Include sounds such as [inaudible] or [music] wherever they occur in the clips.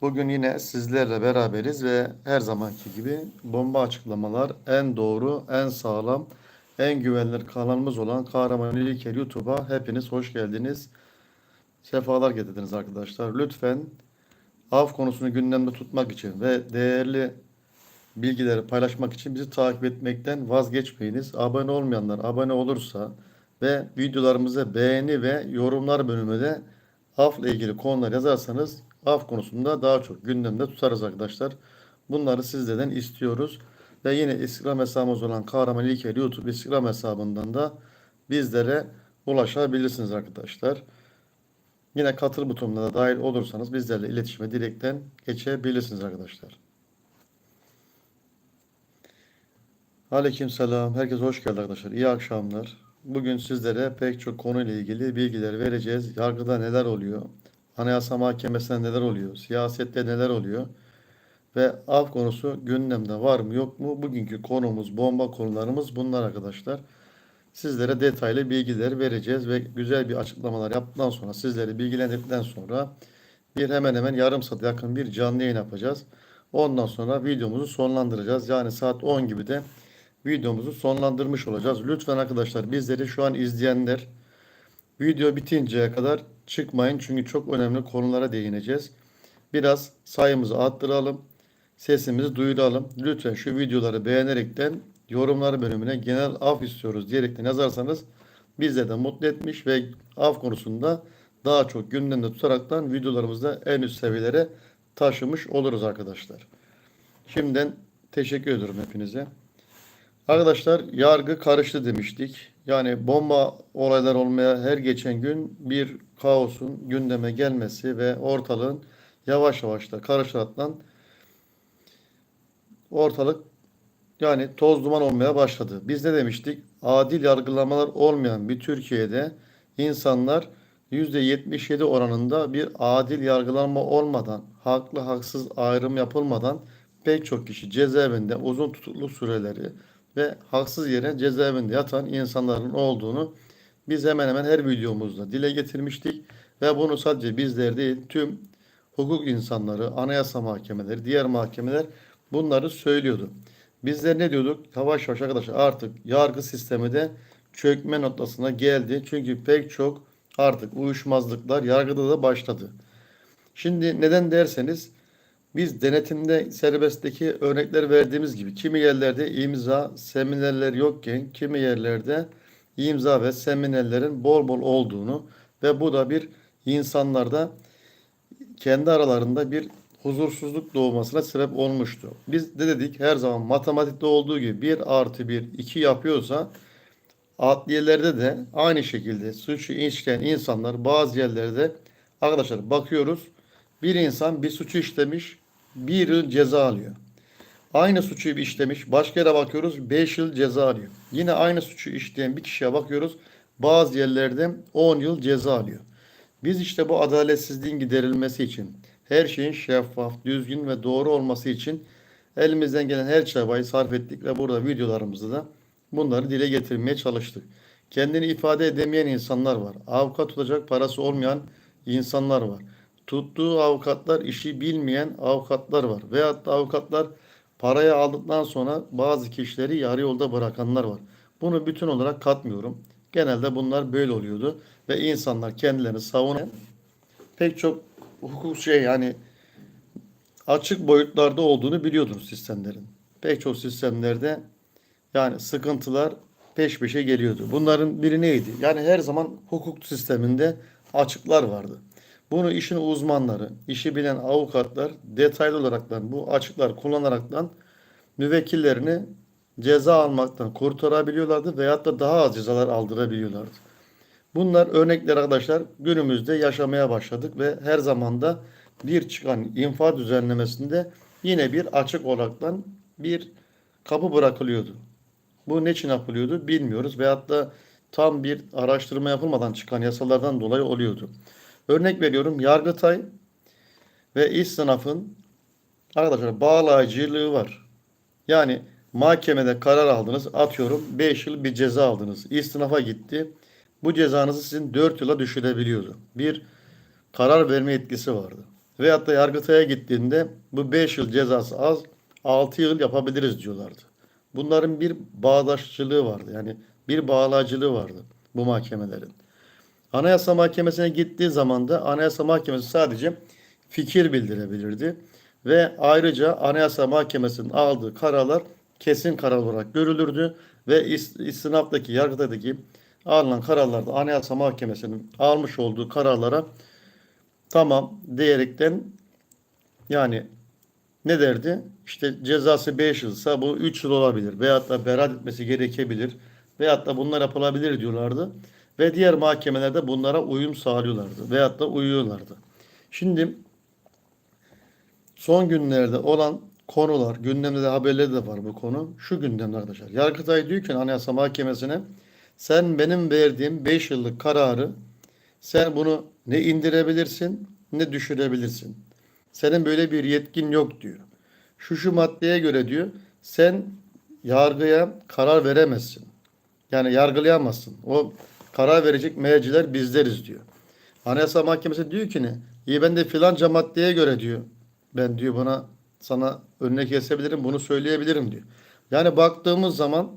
Bugün yine sizlerle beraberiz ve her zamanki gibi bomba açıklamalar en doğru, en sağlam, en güvenilir kanalımız olan Kahraman İlker YouTube'a hepiniz hoş geldiniz. Sefalar getirdiniz arkadaşlar. Lütfen av konusunu gündemde tutmak için ve değerli bilgileri paylaşmak için bizi takip etmekten vazgeçmeyiniz. Abone olmayanlar abone olursa ve videolarımıza beğeni ve yorumlar bölümüne de avla ilgili konular yazarsanız av konusunda daha çok gündemde tutarız arkadaşlar. Bunları sizlerden istiyoruz. Ve yine Instagram hesabımız olan Kahraman İlker YouTube Instagram hesabından da bizlere ulaşabilirsiniz arkadaşlar. Yine katıl butonuna da dahil olursanız bizlerle iletişime direkten geçebilirsiniz arkadaşlar. Aleyküm selam. Herkese hoş geldi arkadaşlar. İyi akşamlar. Bugün sizlere pek çok konuyla ilgili bilgiler vereceğiz. Yargıda neler oluyor? Anayasa Mahkemesi'nde neler oluyor? Siyasette neler oluyor? Ve av konusu gündemde var mı yok mu? Bugünkü konumuz, bomba konularımız bunlar arkadaşlar. Sizlere detaylı bilgiler vereceğiz ve güzel bir açıklamalar yaptıktan sonra, sizleri bilgilendirdikten sonra bir hemen hemen yarım saat yakın bir canlı yayın yapacağız. Ondan sonra videomuzu sonlandıracağız. Yani saat 10 gibi de videomuzu sonlandırmış olacağız. Lütfen arkadaşlar bizleri şu an izleyenler video bitinceye kadar çıkmayın. Çünkü çok önemli konulara değineceğiz. Biraz sayımızı arttıralım. Sesimizi duyuralım. Lütfen şu videoları beğenerekten yorumlar bölümüne genel af istiyoruz diyerekten yazarsanız bizleri de mutlu etmiş ve af konusunda daha çok gündemde tutaraktan videolarımızda en üst seviyelere taşımış oluruz arkadaşlar. Şimdiden teşekkür ediyorum hepinize. Arkadaşlar yargı karıştı demiştik. Yani bomba olaylar olmaya her geçen gün bir kaosun gündeme gelmesi ve ortalığın yavaş yavaş da karışaraktan ortalık yani toz duman olmaya başladı. Biz ne demiştik? Adil yargılamalar olmayan bir Türkiye'de insanlar %77 oranında bir adil yargılanma olmadan, haklı haksız ayrım yapılmadan pek çok kişi cezaevinde uzun tutukluk süreleri ve haksız yere cezaevinde yatan insanların olduğunu biz hemen hemen her videomuzda dile getirmiştik. Ve bunu sadece bizler değil tüm hukuk insanları, anayasa mahkemeleri, diğer mahkemeler bunları söylüyordu. Bizler ne diyorduk? Yavaş yavaş arkadaşlar artık yargı sistemi de çökme noktasına geldi. Çünkü pek çok artık uyuşmazlıklar yargıda da başladı. Şimdi neden derseniz biz denetimde serbestteki örnekler verdiğimiz gibi kimi yerlerde imza seminerler yokken kimi yerlerde imza ve seminerlerin bol bol olduğunu ve bu da bir insanlarda kendi aralarında bir huzursuzluk doğmasına sebep olmuştu. Biz de dedik her zaman matematikte olduğu gibi 1 artı 1 2 yapıyorsa adliyelerde de aynı şekilde suçu işleyen insanlar bazı yerlerde arkadaşlar bakıyoruz bir insan bir suçu işlemiş bir yıl ceza alıyor. Aynı suçu işlemiş başka yere bakıyoruz 5 yıl ceza alıyor. Yine aynı suçu işleyen bir kişiye bakıyoruz bazı yerlerde 10 yıl ceza alıyor. Biz işte bu adaletsizliğin giderilmesi için her şeyin şeffaf, düzgün ve doğru olması için elimizden gelen her çabayı sarf ettik ve burada videolarımızda da bunları dile getirmeye çalıştık. Kendini ifade edemeyen insanlar var. Avukat tutacak parası olmayan insanlar var. Tuttuğu avukatlar işi bilmeyen avukatlar var. Veyahut da avukatlar parayı aldıktan sonra bazı kişileri yarı yolda bırakanlar var. Bunu bütün olarak katmıyorum. Genelde bunlar böyle oluyordu. Ve insanlar kendilerini savunan pek çok hukuk şey yani açık boyutlarda olduğunu biliyordunuz sistemlerin. Pek çok sistemlerde yani sıkıntılar peş peşe geliyordu. Bunların biri neydi? Yani her zaman hukuk sisteminde açıklar vardı. Bunu işin uzmanları, işi bilen avukatlar detaylı olaraktan bu açıklar kullanaraktan müvekkillerini ceza almaktan kurtarabiliyorlardı veyahut da daha az cezalar aldırabiliyorlardı. Bunlar örnekler arkadaşlar günümüzde yaşamaya başladık ve her zamanda bir çıkan infa düzenlemesinde yine bir açık olaraktan bir kapı bırakılıyordu. Bu ne için yapılıyordu bilmiyoruz veyahut da tam bir araştırma yapılmadan çıkan yasalardan dolayı oluyordu. Örnek veriyorum Yargıtay ve iş sınıfın arkadaşlar bağlayıcılığı var. Yani mahkemede karar aldınız atıyorum 5 yıl bir ceza aldınız. İstinafa gitti. Bu cezanızı sizin 4 yıla düşürebiliyordu. Bir karar verme etkisi vardı. Veyahut da Yargıtay'a gittiğinde bu 5 yıl cezası az 6 yıl yapabiliriz diyorlardı. Bunların bir bağdaşçılığı vardı. Yani bir bağlacılığı vardı bu mahkemelerin. Anayasa Mahkemesi'ne gittiği zaman da Anayasa Mahkemesi sadece fikir bildirebilirdi. Ve ayrıca Anayasa Mahkemesi'nin aldığı kararlar kesin karar olarak görülürdü. Ve is- istinafdaki, yargıdaki alınan kararlarda Anayasa Mahkemesi'nin almış olduğu kararlara tamam diyerekten yani ne derdi? İşte cezası 5 yılsa bu 3 yıl olabilir. Veyahut da beraat etmesi gerekebilir. Veyahut da bunlar yapılabilir diyorlardı. Ve diğer mahkemelerde bunlara uyum sağlıyorlardı. Veyahut da uyuyorlardı. Şimdi son günlerde olan konular, gündemde de haberleri de var bu konu. Şu gündemde arkadaşlar. Yargıtay diyor ki Anayasa Mahkemesi'ne sen benim verdiğim 5 yıllık kararı sen bunu ne indirebilirsin ne düşürebilirsin. Senin böyle bir yetkin yok diyor. Şu şu maddeye göre diyor sen yargıya karar veremezsin. Yani yargılayamazsın. O karar verecek merciler bizleriz diyor. Anayasa Mahkemesi diyor ki ne? İyi ben de filanca maddeye göre diyor. Ben diyor buna sana önüne kesebilirim bunu söyleyebilirim diyor. Yani baktığımız zaman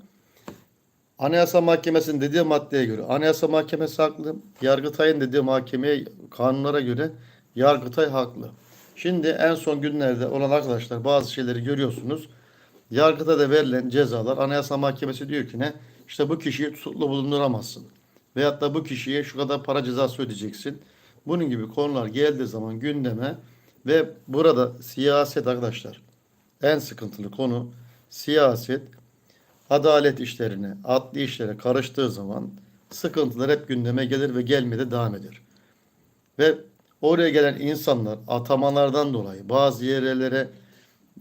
Anayasa Mahkemesi'nin dediği maddeye göre Anayasa Mahkemesi haklı. Yargıtay'ın dediği mahkemeye kanunlara göre Yargıtay haklı. Şimdi en son günlerde olan arkadaşlar bazı şeyleri görüyorsunuz. Yargıtay'da verilen cezalar Anayasa Mahkemesi diyor ki ne? İşte bu kişiyi tutuklu bulunduramazsın. Veyahut da bu kişiye şu kadar para cezası ödeyeceksin. Bunun gibi konular geldiği zaman gündeme ve burada siyaset arkadaşlar en sıkıntılı konu siyaset adalet işlerine, adli işlere karıştığı zaman sıkıntılar hep gündeme gelir ve gelmeye de devam eder. Ve oraya gelen insanlar atamalardan dolayı bazı yerlere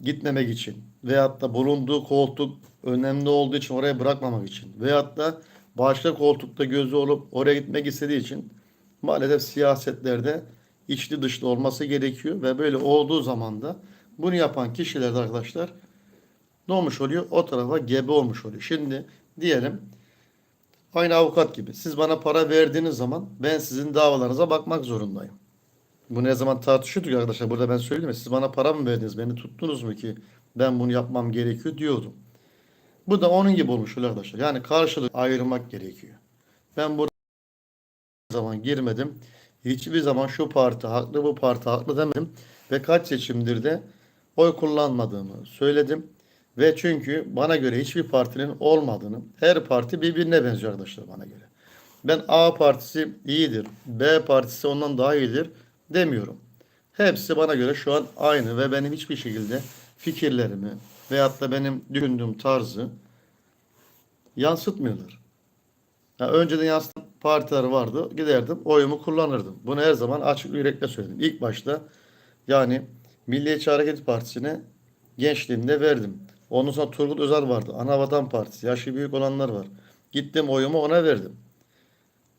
gitmemek için veyahut da bulunduğu koltuk önemli olduğu için oraya bırakmamak için veyahut da başka koltukta gözü olup oraya gitmek istediği için maalesef siyasetlerde içli dışlı olması gerekiyor ve böyle olduğu zaman da bunu yapan kişiler de arkadaşlar ne olmuş oluyor? O tarafa gebe olmuş oluyor. Şimdi diyelim aynı avukat gibi. Siz bana para verdiğiniz zaman ben sizin davalarınıza bakmak zorundayım. Bu ne zaman tartışıyorduk arkadaşlar. Burada ben söyledim ya siz bana para mı verdiniz? Beni tuttunuz mu ki ben bunu yapmam gerekiyor diyordum. Bu da onun gibi olmuş arkadaşlar. Yani karşılık ayırmak gerekiyor. Ben burada zaman girmedim. Hiçbir zaman şu parti haklı bu parti haklı demedim. Ve kaç seçimdir de oy kullanmadığımı söyledim. Ve çünkü bana göre hiçbir partinin olmadığını, her parti birbirine benziyor arkadaşlar bana göre. Ben A partisi iyidir, B partisi ondan daha iyidir demiyorum. Hepsi bana göre şu an aynı ve benim hiçbir şekilde fikirlerimi veyahut da benim düşündüğüm tarzı yansıtmıyorlar. Ya önceden yansıtan partiler vardı. Giderdim oyumu kullanırdım. Bunu her zaman açık yürekle söyledim. İlk başta yani Milliyetçi Hareket Partisi'ne gençliğimde verdim. Ondan sonra Turgut Özal vardı. Anavatan Partisi. Yaşı büyük olanlar var. Gittim oyumu ona verdim.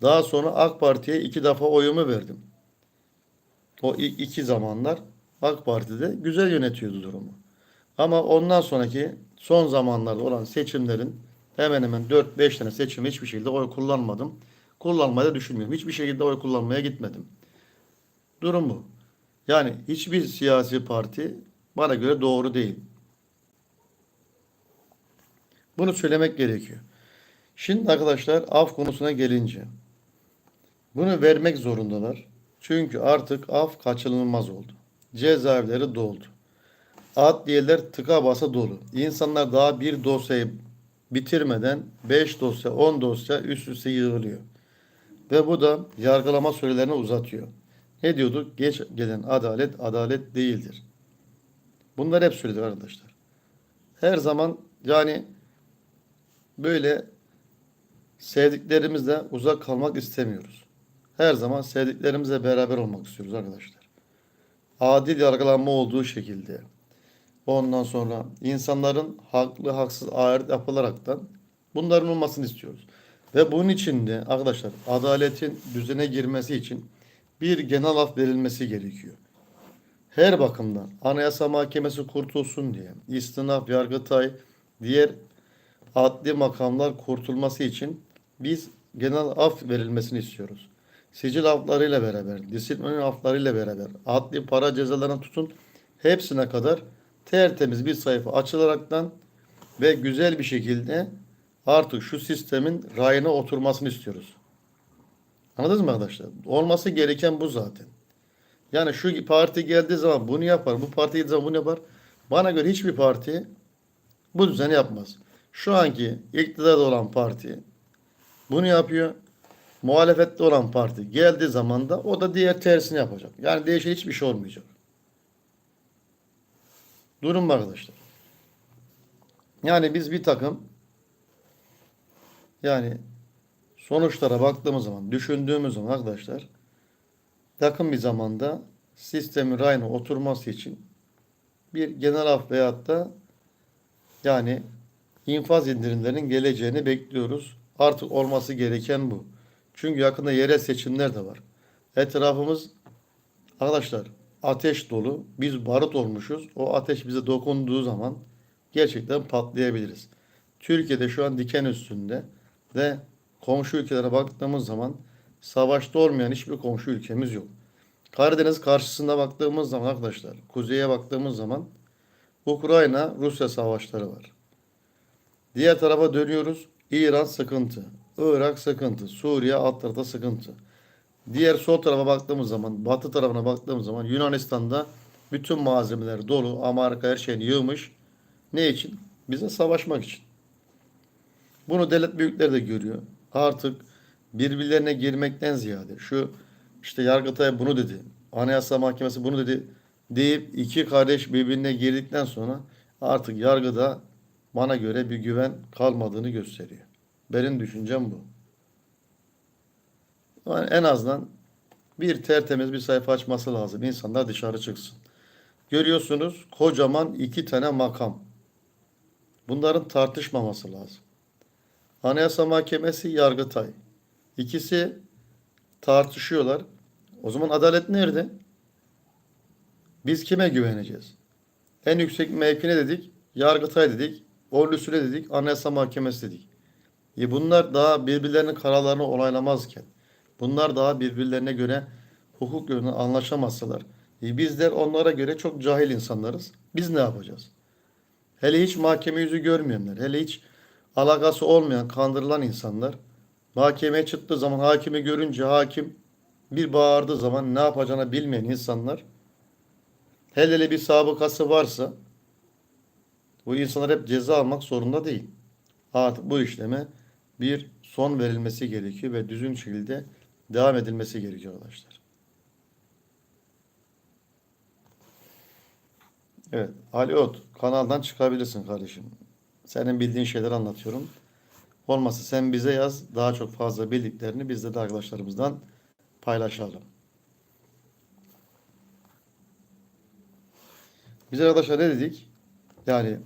Daha sonra AK Parti'ye iki defa oyumu verdim. O iki zamanlar AK Parti'de güzel yönetiyordu durumu. Ama ondan sonraki son zamanlarda olan seçimlerin hemen hemen 4-5 tane seçim hiçbir şekilde oy kullanmadım. Kullanmayı da düşünmüyorum. Hiçbir şekilde oy kullanmaya gitmedim. Durum bu. Yani hiçbir siyasi parti bana göre doğru değil. Bunu söylemek gerekiyor. Şimdi arkadaşlar af konusuna gelince bunu vermek zorundalar. Çünkü artık af kaçınılmaz oldu. Cezaevleri doldu. Adliyeler tıka basa dolu. İnsanlar daha bir dosyayı bitirmeden 5 dosya 10 dosya üst üste yığılıyor. Ve bu da yargılama sürelerini uzatıyor. Ne diyorduk? Geç gelen adalet adalet değildir. Bunlar hep söyledik arkadaşlar. Her zaman yani böyle sevdiklerimizle uzak kalmak istemiyoruz. Her zaman sevdiklerimizle beraber olmak istiyoruz arkadaşlar. Adil yargılanma olduğu şekilde. Ondan sonra insanların haklı haksız ayrı yapılaraktan bunların olmasını istiyoruz. Ve bunun için de arkadaşlar adaletin düzene girmesi için bir genel af verilmesi gerekiyor. Her bakımdan Anayasa Mahkemesi kurtulsun diye, istinaf, yargıtay, diğer adli makamlar kurtulması için biz genel af verilmesini istiyoruz. sicil haflarıyla beraber, disiplin haflarıyla beraber, adli para cezalarına tutun hepsine kadar tertemiz bir sayfa açılaraktan ve güzel bir şekilde artık şu sistemin rayına oturmasını istiyoruz. Anladınız mı arkadaşlar? Olması gereken bu zaten. Yani şu parti geldiği zaman bunu yapar, bu parti geldiği zaman bunu yapar. Bana göre hiçbir parti bu düzeni yapmaz. Şu anki iktidarda olan parti bunu yapıyor. Muhalefette olan parti geldiği zaman da o da diğer tersini yapacak. Yani değişen hiçbir şey olmayacak. Durum bu arkadaşlar. Yani biz bir takım yani sonuçlara baktığımız zaman, düşündüğümüz zaman arkadaşlar yakın bir zamanda sistemin rayına oturması için bir genel af veyahut da yani infaz indirimlerinin geleceğini bekliyoruz. Artık olması gereken bu. Çünkü yakında yerel seçimler de var. Etrafımız arkadaşlar ateş dolu. Biz barut olmuşuz. O ateş bize dokunduğu zaman gerçekten patlayabiliriz. Türkiye'de şu an diken üstünde ve komşu ülkelere baktığımız zaman savaşta olmayan hiçbir komşu ülkemiz yok. Karadeniz karşısında baktığımız zaman arkadaşlar, kuzeye baktığımız zaman Ukrayna Rusya savaşları var. Diğer tarafa dönüyoruz. İran sıkıntı. Irak sıkıntı. Suriye alt tarafta sıkıntı. Diğer sol tarafa baktığımız zaman, batı tarafına baktığımız zaman Yunanistan'da bütün malzemeler dolu. Amerika her şeyini yığmış. Ne için? Bize savaşmak için. Bunu devlet büyükleri de görüyor. Artık birbirlerine girmekten ziyade şu işte Yargıtay bunu dedi. Anayasa Mahkemesi bunu dedi deyip iki kardeş birbirine girdikten sonra artık yargıda bana göre bir güven kalmadığını gösteriyor. Benim düşüncem bu. Yani en azından bir tertemiz bir sayfa açması lazım. İnsanlar dışarı çıksın. Görüyorsunuz kocaman iki tane makam. Bunların tartışmaması lazım. Anayasa Mahkemesi, Yargıtay. İkisi tartışıyorlar. O zaman adalet nerede? Biz kime güveneceğiz? En yüksek mevki ne dedik? Yargıtay dedik. Orlusüle dedik. Anayasa Mahkemesi dedik. E bunlar daha birbirlerinin kararlarını onaylamazken, bunlar daha birbirlerine göre hukuk yönünden anlaşamazsalar, e bizler onlara göre çok cahil insanlarız. Biz ne yapacağız? Hele hiç mahkeme yüzü görmeyenler, hele hiç alakası olmayan, kandırılan insanlar, mahkemeye çıktığı zaman hakimi görünce hakim bir bağırdığı zaman ne yapacağını bilmeyen insanlar, hele hele bir sabıkası varsa, bu insanlar hep ceza almak zorunda değil. Artık bu işleme bir son verilmesi gerekiyor ve düzgün şekilde devam edilmesi gerekiyor arkadaşlar. Evet, Ali Ot kanaldan çıkabilirsin kardeşim. Senin bildiğin şeyler anlatıyorum. Olmazsa sen bize yaz. Daha çok fazla bildiklerini biz de arkadaşlarımızdan paylaşalım. Biz arkadaşlar ne dedik? Yani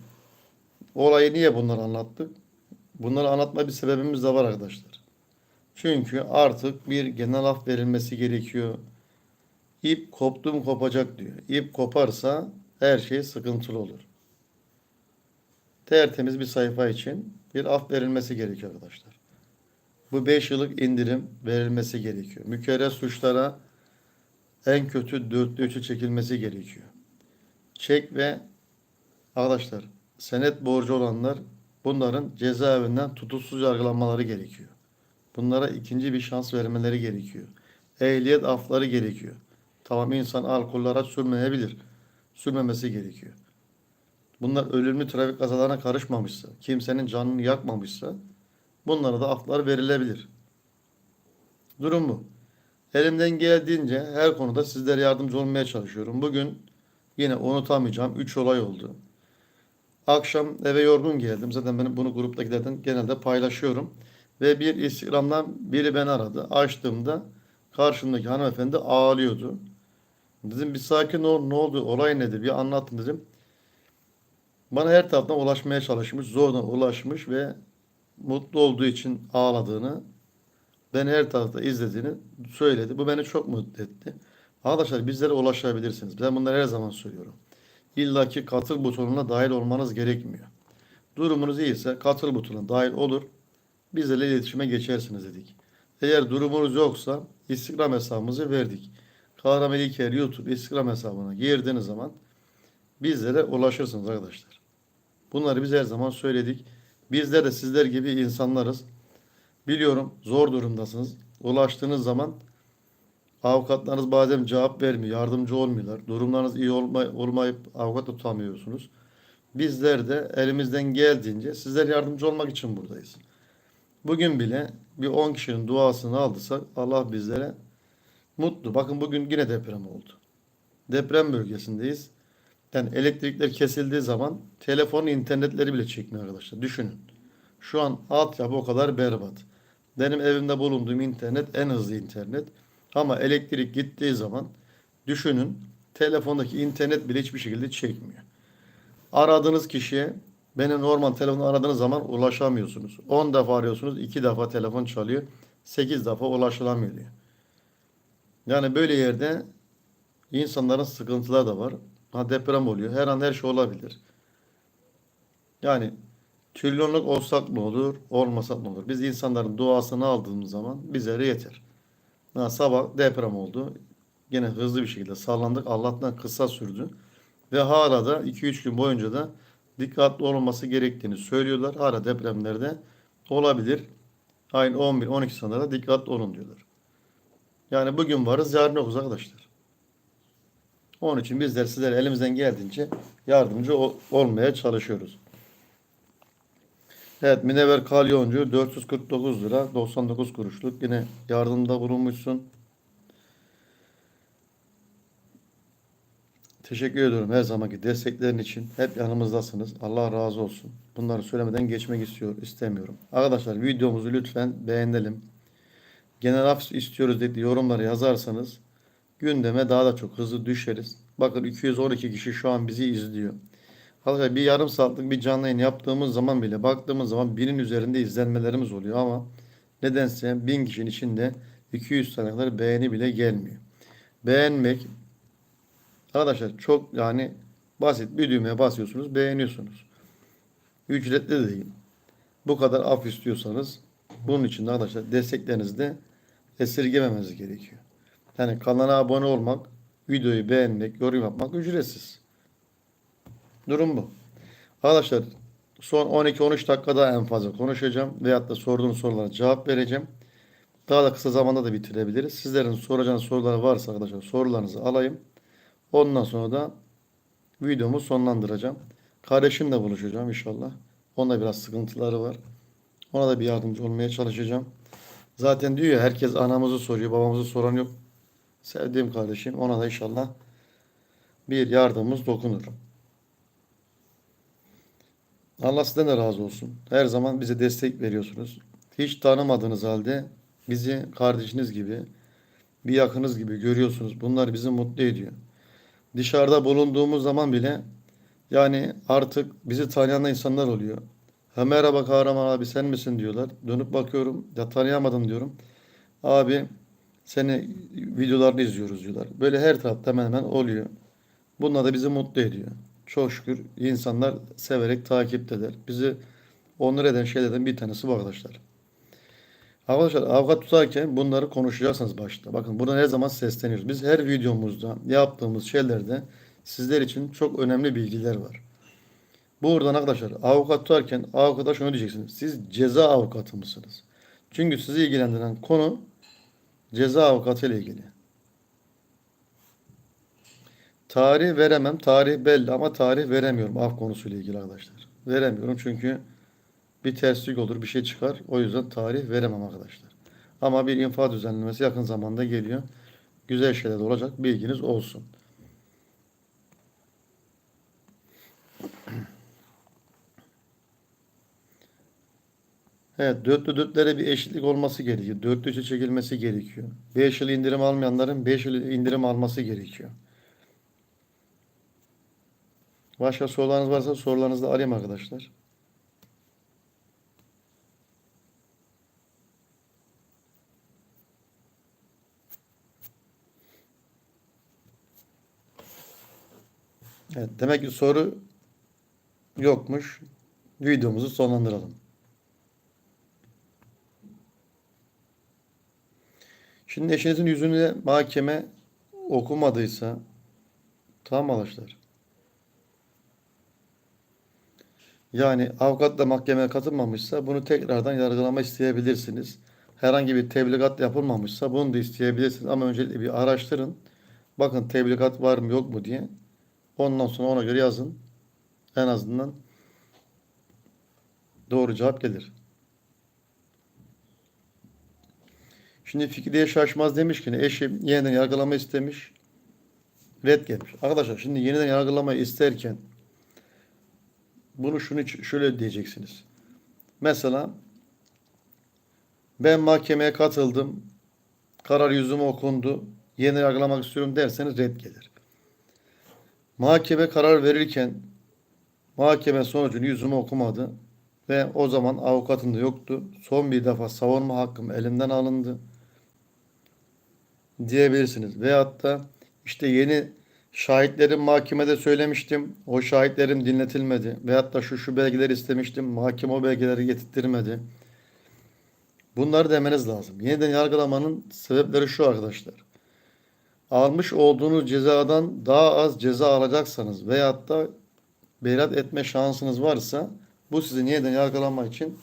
olayı niye bunları anlattık? Bunları anlatma bir sebebimiz de var arkadaşlar. Çünkü artık bir genel af verilmesi gerekiyor. İp koptu mu kopacak diyor. İp koparsa her şey sıkıntılı olur. Tertemiz bir sayfa için bir af verilmesi gerekiyor arkadaşlar. Bu 5 yıllık indirim verilmesi gerekiyor. Mükerrer suçlara en kötü dörtte üçü çekilmesi gerekiyor. Çek ve arkadaşlar senet borcu olanlar bunların cezaevinden tutuksuz yargılanmaları gerekiyor. Bunlara ikinci bir şans vermeleri gerekiyor. Ehliyet afları gerekiyor. Tamam insan alkollü araç sürmeyebilir. Sürmemesi gerekiyor. Bunlar ölümlü trafik kazalarına karışmamışsa, kimsenin canını yakmamışsa bunlara da aflar verilebilir. Durum bu. Elimden geldiğince her konuda sizlere yardımcı olmaya çalışıyorum. Bugün yine unutamayacağım 3 olay oldu. Akşam eve yorgun geldim. Zaten ben bunu gruptakilerden genelde paylaşıyorum. Ve bir Instagram'dan biri beni aradı. Açtığımda karşımdaki hanımefendi ağlıyordu. Dedim bir sakin ol ne oldu olay nedir bir anlatın dedim. Bana her taraftan ulaşmaya çalışmış, zorla ulaşmış ve mutlu olduğu için ağladığını, beni her tarafta izlediğini söyledi. Bu beni çok mutlu etti. Arkadaşlar bizlere ulaşabilirsiniz. Ben bunları her zaman söylüyorum. İlla ki katıl butonuna dahil olmanız gerekmiyor. Durumunuz iyiyse katıl butonuna dahil olur. Bizlerle iletişime geçersiniz dedik. Eğer durumunuz yoksa Instagram hesabımızı verdik. Kahraman İlker YouTube Instagram hesabına girdiğiniz zaman bizlere ulaşırsınız arkadaşlar. Bunları biz her zaman söyledik. Bizler de sizler gibi insanlarız. Biliyorum zor durumdasınız. Ulaştığınız zaman avukatlarınız bazen cevap vermiyor, yardımcı olmuyorlar. Durumlarınız iyi olmay olmayıp avukat tutamıyorsunuz. Bizler de elimizden geldiğince sizler yardımcı olmak için buradayız. Bugün bile bir 10 kişinin duasını aldıysak Allah bizlere mutlu. Bakın bugün yine deprem oldu. Deprem bölgesindeyiz. Yani elektrikler kesildiği zaman telefon internetleri bile çekmiyor arkadaşlar. Düşünün. Şu an altyapı o kadar berbat. Benim evimde bulunduğum internet en hızlı internet. Ama elektrik gittiği zaman düşünün telefondaki internet bile hiçbir şekilde çekmiyor. Aradığınız kişiye beni normal telefonla aradığınız zaman ulaşamıyorsunuz. 10 defa arıyorsunuz, 2 defa telefon çalıyor, 8 defa ulaşılamıyor diyor. Yani böyle yerde insanların sıkıntıları da var. Ha deprem oluyor. Her an her şey olabilir. Yani trilyonluk olsak ne olur, olmasak ne olur? Biz insanların duasını aldığımız zaman bize yeter. Ha, sabah deprem oldu. Yine hızlı bir şekilde sallandık. Allah'tan kısa sürdü. Ve hala da 2-3 gün boyunca da dikkatli olunması gerektiğini söylüyorlar. Hala depremlerde olabilir. Aynı 11-12 saniyede dikkatli olun diyorlar. Yani bugün varız, yarın yokuz arkadaşlar. Onun için bizler sizlere elimizden geldiğince yardımcı ol- olmaya çalışıyoruz. Evet Minever Kalyoncu 449 lira 99 kuruşluk yine yardımda bulunmuşsun. Teşekkür ediyorum her zamanki desteklerin için. Hep yanımızdasınız. Allah razı olsun. Bunları söylemeden geçmek istiyor, istemiyorum. Arkadaşlar videomuzu lütfen beğenelim. Genel af istiyoruz dedi yorumları yazarsanız gündeme daha da çok hızlı düşeriz. Bakın 212 kişi şu an bizi izliyor. Arkadaşlar bir yarım saatlik bir canlı yayın yaptığımız zaman bile baktığımız zaman binin üzerinde izlenmelerimiz oluyor ama nedense bin kişinin içinde 200 tane kadar beğeni bile gelmiyor. Beğenmek arkadaşlar çok yani basit bir düğmeye basıyorsunuz beğeniyorsunuz. Ücretli de değil. Bu kadar af istiyorsanız bunun için de arkadaşlar desteklerinizi de esirgememeniz gerekiyor. Yani kanala abone olmak, videoyu beğenmek, yorum yapmak ücretsiz. Durum bu. Arkadaşlar son 12-13 dakikada en fazla konuşacağım. Veyahut da sorduğunuz sorulara cevap vereceğim. Daha da kısa zamanda da bitirebiliriz. Sizlerin soracağınız sorular varsa arkadaşlar sorularınızı alayım. Ondan sonra da videomu sonlandıracağım. Kardeşimle buluşacağım inşallah. Onda biraz sıkıntıları var. Ona da bir yardımcı olmaya çalışacağım. Zaten diyor ya herkes anamızı soruyor, babamızı soran yok. Sevdiğim kardeşim ona da inşallah bir yardımımız dokunur. Allah sizden de razı olsun. Her zaman bize destek veriyorsunuz. Hiç tanımadığınız halde bizi kardeşiniz gibi, bir yakınız gibi görüyorsunuz. Bunlar bizi mutlu ediyor. Dışarıda bulunduğumuz zaman bile yani artık bizi tanıyan insanlar oluyor. Ha merhaba Kahraman abi sen misin diyorlar. Dönüp bakıyorum ya tanıyamadım diyorum. Abi seni videolarını izliyoruz diyorlar. Böyle her tarafta hemen hemen oluyor. Bunlar da bizi mutlu ediyor. Çok şükür insanlar severek takipteler. Bizi onur eden şeylerden bir tanesi bu arkadaşlar. Arkadaşlar avukat tutarken bunları konuşacaksınız başta. Bakın burada her zaman sesleniyoruz. Biz her videomuzda yaptığımız şeylerde sizler için çok önemli bilgiler var. Buradan arkadaşlar avukat tutarken avukata şunu diyeceksiniz. Siz ceza avukatı mısınız? Çünkü sizi ilgilendiren konu ceza avukatı ile ilgili. Tarih veremem. Tarih belli ama tarih veremiyorum af konusuyla ilgili arkadaşlar. Veremiyorum çünkü bir terslik olur, bir şey çıkar. O yüzden tarih veremem arkadaşlar. Ama bir infaz düzenlemesi yakın zamanda geliyor. Güzel şeyler de olacak. Bilginiz olsun. [clears throat] Evet, dörtlü dörtlere bir eşitlik olması gerekiyor. Dörtlü üçe çekilmesi gerekiyor. 5 yıl indirim almayanların 5 yıl indirim alması gerekiyor. Başka sorularınız varsa sorularınızı da arayayım arkadaşlar. Evet, demek ki soru yokmuş. Videomuzu sonlandıralım. Şimdi eşinizin yüzünü mahkeme okumadıysa tamam arkadaşlar? Yani avukat da mahkemeye katılmamışsa bunu tekrardan yargılama isteyebilirsiniz. Herhangi bir tebligat yapılmamışsa bunu da isteyebilirsiniz. Ama öncelikle bir araştırın. Bakın tebligat var mı yok mu diye. Ondan sonra ona göre yazın. En azından doğru cevap gelir. Şimdi Fikriye Şaşmaz demiş ki eşim yeniden yargılama istemiş. Red gelmiş. Arkadaşlar şimdi yeniden yargılamayı isterken bunu şunu şöyle diyeceksiniz. Mesela ben mahkemeye katıldım. Karar yüzüme okundu. Yeniden yargılamak istiyorum derseniz red gelir. Mahkeme karar verirken mahkeme sonucunu yüzüme okumadı ve o zaman avukatım da yoktu. Son bir defa savunma hakkım elimden alındı diyebilirsiniz. Veyahut da işte yeni şahitlerim mahkemede söylemiştim. O şahitlerim dinletilmedi. Veyahut da şu şu belgeleri istemiştim. Mahkeme o belgeleri getirttirmedi. Bunları demeniz lazım. Yeniden yargılamanın sebepleri şu arkadaşlar. Almış olduğunuz cezadan daha az ceza alacaksanız veyahut da beyat etme şansınız varsa bu sizin yeniden yargılama için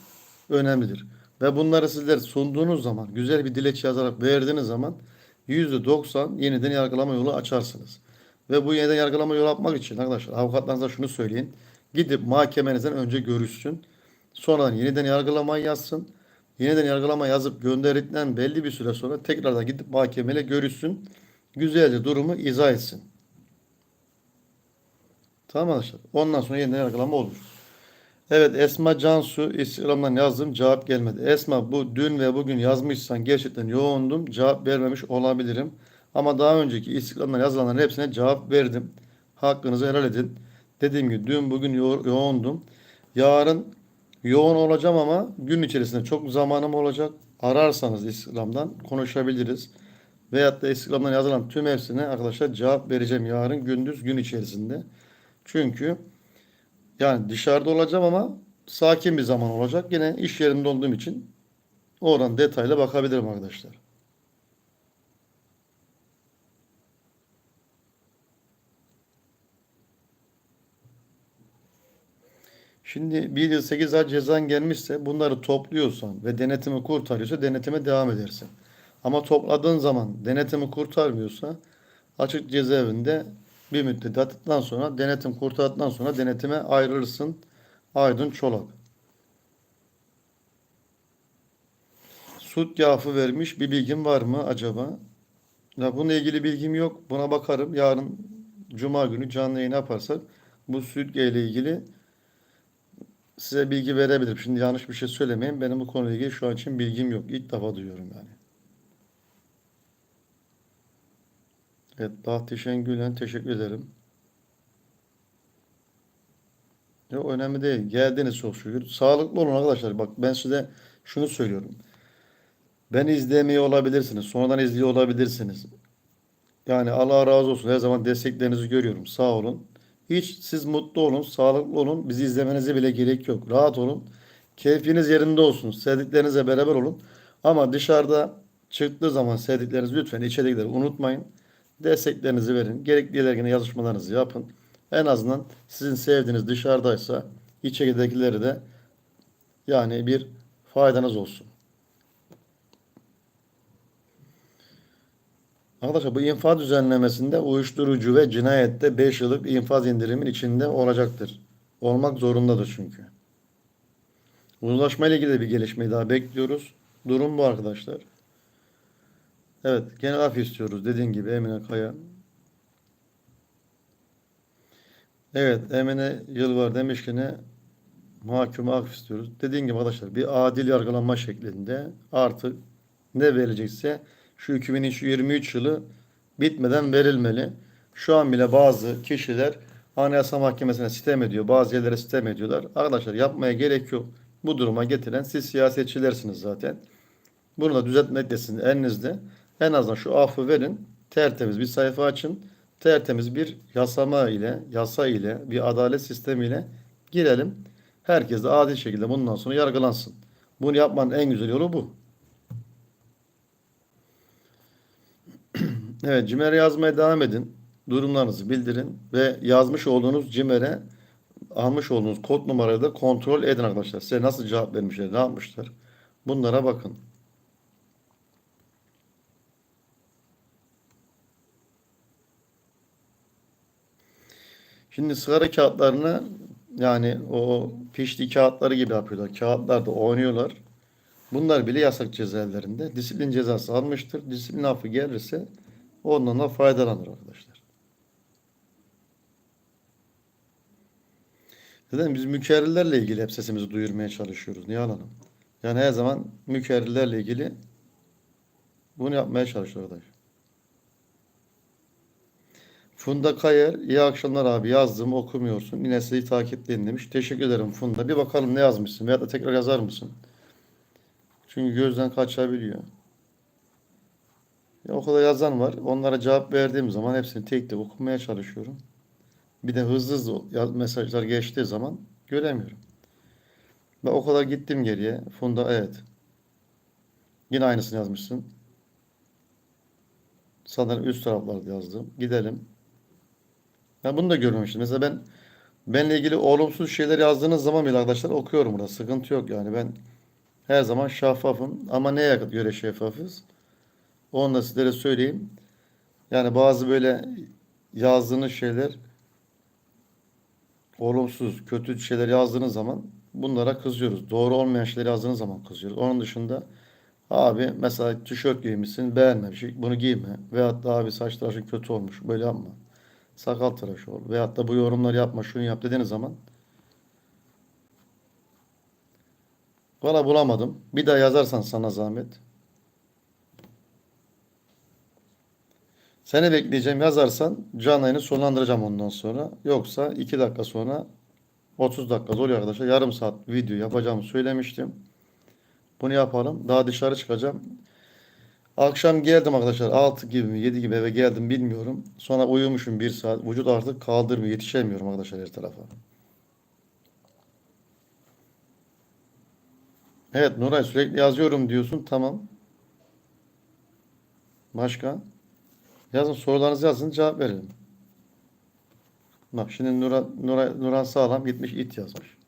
önemlidir. Ve bunları sizler sunduğunuz zaman, güzel bir dilekçe yazarak verdiğiniz zaman %90 yeniden yargılama yolu açarsınız. Ve bu yeniden yargılama yolu yapmak için arkadaşlar avukatlarınıza şunu söyleyin. Gidip mahkemenizden önce görüşsün. Sonradan yeniden yargılama yazsın. Yeniden yargılama yazıp gönderdikten belli bir süre sonra tekrardan gidip mahkemeyle görüşsün. Güzelce durumu izah etsin. Tamam arkadaşlar. Ondan sonra yeniden yargılama olur. Evet Esma Cansu Instagram'dan yazdım cevap gelmedi. Esma bu dün ve bugün yazmışsan gerçekten yoğundum cevap vermemiş olabilirim. Ama daha önceki Instagram'dan yazılanların hepsine cevap verdim. Hakkınızı helal edin. Dediğim gibi dün bugün yo- yoğundum. Yarın yoğun olacağım ama gün içerisinde çok zamanım olacak. Ararsanız Instagram'dan konuşabiliriz. Veyahut da Instagram'dan yazılan tüm hepsine arkadaşlar cevap vereceğim yarın gündüz gün içerisinde. Çünkü yani dışarıda olacağım ama sakin bir zaman olacak. Yine iş yerinde olduğum için oradan detaylı bakabilirim arkadaşlar. Şimdi bir yıl 8 ay cezan gelmişse bunları topluyorsan ve denetimi kurtarıyorsa denetime devam edersin. Ama topladığın zaman denetimi kurtarmıyorsa açık cezaevinde bir müddet yattıktan sonra denetim kurtardıktan sonra denetime ayrılırsın. Aydın Çolak. Süt yağfı vermiş bir bilgin var mı acaba? Ya bununla ilgili bilgim yok. Buna bakarım. Yarın Cuma günü canlı yayın yaparsak bu süt ile ilgili size bilgi verebilirim. Şimdi yanlış bir şey söylemeyin. Benim bu konuyla ilgili şu an için bilgim yok. İlk defa duyuyorum yani. Evet, Bahtişen Gülen teşekkür ederim. Yok önemli değil. Geldiniz çok şükür. Sağlıklı olun arkadaşlar. Bak ben size şunu söylüyorum. Beni izlemiyor olabilirsiniz. Sonradan izliyor olabilirsiniz. Yani Allah razı olsun. Her zaman desteklerinizi görüyorum. Sağ olun. Hiç siz mutlu olun, sağlıklı olun. Bizi izlemenize bile gerek yok. Rahat olun. Keyfiniz yerinde olsun. Sevdiklerinizle beraber olun. Ama dışarıda çıktığı zaman sevdiklerinizi lütfen içeridekileri unutmayın. Desteklerinizi verin. Gerekli yerlerine yazışmalarınızı yapın. En azından sizin sevdiğiniz dışarıdaysa içeridekileri de yani bir faydanız olsun. Arkadaşlar bu infaz düzenlemesinde uyuşturucu ve cinayette 5 yıllık infaz indirimin içinde olacaktır. Olmak zorundadır çünkü. Uzlaşma ile ilgili bir gelişmeyi daha bekliyoruz. Durum bu arkadaşlar. Evet, genel af istiyoruz dediğin gibi Emine Kaya. Evet, Emine Yılvar demiş ki ne? Mahkume af istiyoruz. Dediğim gibi arkadaşlar bir adil yargılanma şeklinde artık ne verilecekse şu 2023 yılı bitmeden verilmeli. Şu an bile bazı kişiler Anayasa Mahkemesi'ne sitem ediyor. Bazı yerlere sitem ediyorlar. Arkadaşlar yapmaya gerek yok. Bu duruma getiren siz siyasetçilersiniz zaten. Bunu da düzeltmek de elinizde. En azından şu affı verin. Tertemiz bir sayfa açın. Tertemiz bir yasama ile, yasa ile, bir adalet sistemi ile girelim. Herkes de adil şekilde bundan sonra yargılansın. Bunu yapmanın en güzel yolu bu. [clears throat] Evet, CİMER'e yazmaya devam edin. Durumlarınızı bildirin ve yazmış olduğunuz CİMER'e almış olduğunuz kod numarayı da kontrol edin arkadaşlar. Size nasıl cevap vermişler, ne yapmışlar? Bunlara bakın. Şimdi sigara kağıtlarını yani o pişti kağıtları gibi yapıyorlar. Kağıtlarda oynuyorlar. Bunlar bile yasak cezaevlerinde. Disiplin cezası almıştır. Disiplin affı gelirse ondan da faydalanır arkadaşlar. Zaten biz mükerrirlerle ilgili hep sesimizi duyurmaya çalışıyoruz. Niye alalım? Yani her zaman mükerrirlerle ilgili bunu yapmaya çalışıyoruz arkadaşlar. Funda Kayer, iyi akşamlar abi yazdım okumuyorsun. Yine sizi takipleyin demiş. Teşekkür ederim Funda. Bir bakalım ne yazmışsın veya da tekrar yazar mısın? Çünkü gözden kaçabiliyor. Ya o kadar yazan var. Onlara cevap verdiğim zaman hepsini tek tek okumaya çalışıyorum. Bir de hızlı hızlı mesajlar geçtiği zaman göremiyorum. Ve o kadar gittim geriye. Funda evet. Yine aynısını yazmışsın. Sanırım üst taraflarda yazdım. Gidelim. Ben bunu da görmemiştim. Mesela ben benle ilgili olumsuz şeyler yazdığınız zaman bile arkadaşlar okuyorum burada. Sıkıntı yok yani. Ben her zaman şeffafım. Ama neye göre şeffafız? Onu da sizlere söyleyeyim. Yani bazı böyle yazdığınız şeyler olumsuz, kötü şeyler yazdığınız zaman bunlara kızıyoruz. Doğru olmayan şeyler yazdığınız zaman kızıyoruz. Onun dışında abi mesela tişört giymişsin beğenmemiş. Bunu giyme. Veyahut da abi saç tıraşın kötü olmuş. Böyle yapma. Sakal tıraşı ol. Veyahut da bu yorumları yapma şunu yap dediğiniz zaman Valla bulamadım. Bir daha yazarsan sana zahmet. Seni bekleyeceğim yazarsan canlı yayını sonlandıracağım ondan sonra. Yoksa 2 dakika sonra 30 dakika oluyor arkadaşlar. Yarım saat video yapacağımı söylemiştim. Bunu yapalım. Daha dışarı çıkacağım. Akşam geldim arkadaşlar. 6 gibi mi 7 gibi eve geldim bilmiyorum. Sonra uyumuşum 1 saat. Vücut artık kaldırmıyor. Yetişemiyorum arkadaşlar her tarafa. Evet Nuray sürekli yazıyorum diyorsun. Tamam. Başka? Yazın sorularınızı yazın cevap verelim. Bak şimdi Nuran, Nuray, Nuran Sağlam gitmiş it yazmış.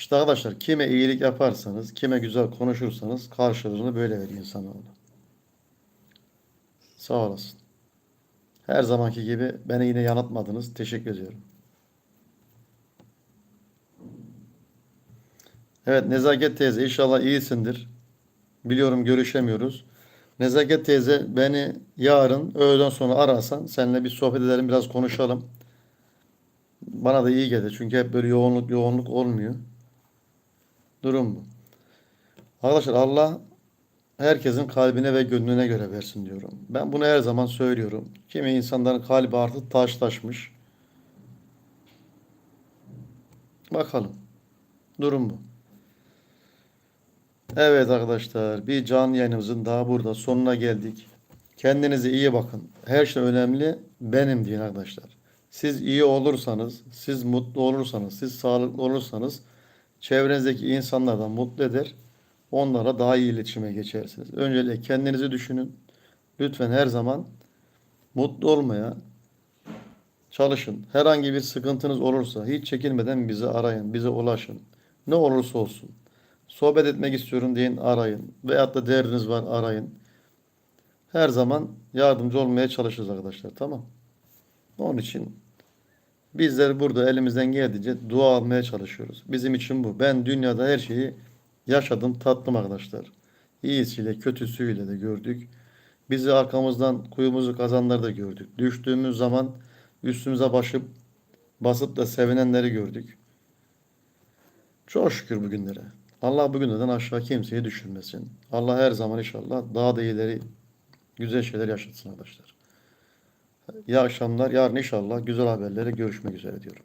İşte arkadaşlar kime iyilik yaparsanız, kime güzel konuşursanız karşılığını böyle veriyor insanoğlu. Sağ olasın. Her zamanki gibi beni yine yanıltmadınız. Teşekkür ediyorum. Evet Nezaket teyze inşallah iyisindir. Biliyorum görüşemiyoruz. Nezaket teyze beni yarın öğleden sonra ararsan seninle bir sohbet edelim biraz konuşalım. Bana da iyi gelir çünkü hep böyle yoğunluk yoğunluk olmuyor. Durum bu. Arkadaşlar Allah herkesin kalbine ve gönlüne göre versin diyorum. Ben bunu her zaman söylüyorum. Kimi insanların kalbi artık taşlaşmış. Bakalım. Durum bu. Evet arkadaşlar bir canlı yayınımızın daha burada sonuna geldik. Kendinize iyi bakın. Her şey önemli benim deyin arkadaşlar. Siz iyi olursanız, siz mutlu olursanız, siz sağlıklı olursanız çevrenizdeki insanlardan mutlu. Onlara daha iyi iletişime geçersiniz. Öncelikle kendinizi düşünün. Lütfen her zaman mutlu olmaya çalışın. Herhangi bir sıkıntınız olursa hiç çekinmeden bizi arayın, bize ulaşın. Ne olursa olsun. Sohbet etmek istiyorum deyin arayın. Veyahut da derdiniz var arayın. Her zaman yardımcı olmaya çalışırız arkadaşlar. Tamam. Onun için bizler burada elimizden geldiğince dua almaya çalışıyoruz. Bizim için bu. Ben dünyada her şeyi yaşadım, tattım arkadaşlar. İyisiyle, kötüsüyle de gördük. Bizi arkamızdan kuyumuzu kazanları da gördük. Düştüğümüz zaman üstümüze başıp basıp da sevinenleri gördük. Çok şükür bugünlere. Allah bugünlerden aşağı kimseyi düşürmesin. Allah her zaman inşallah daha da iyileri güzel şeyler yaşatsın arkadaşlar. İyi akşamlar. Yarın inşallah güzel haberlere görüşmek üzere diyorum.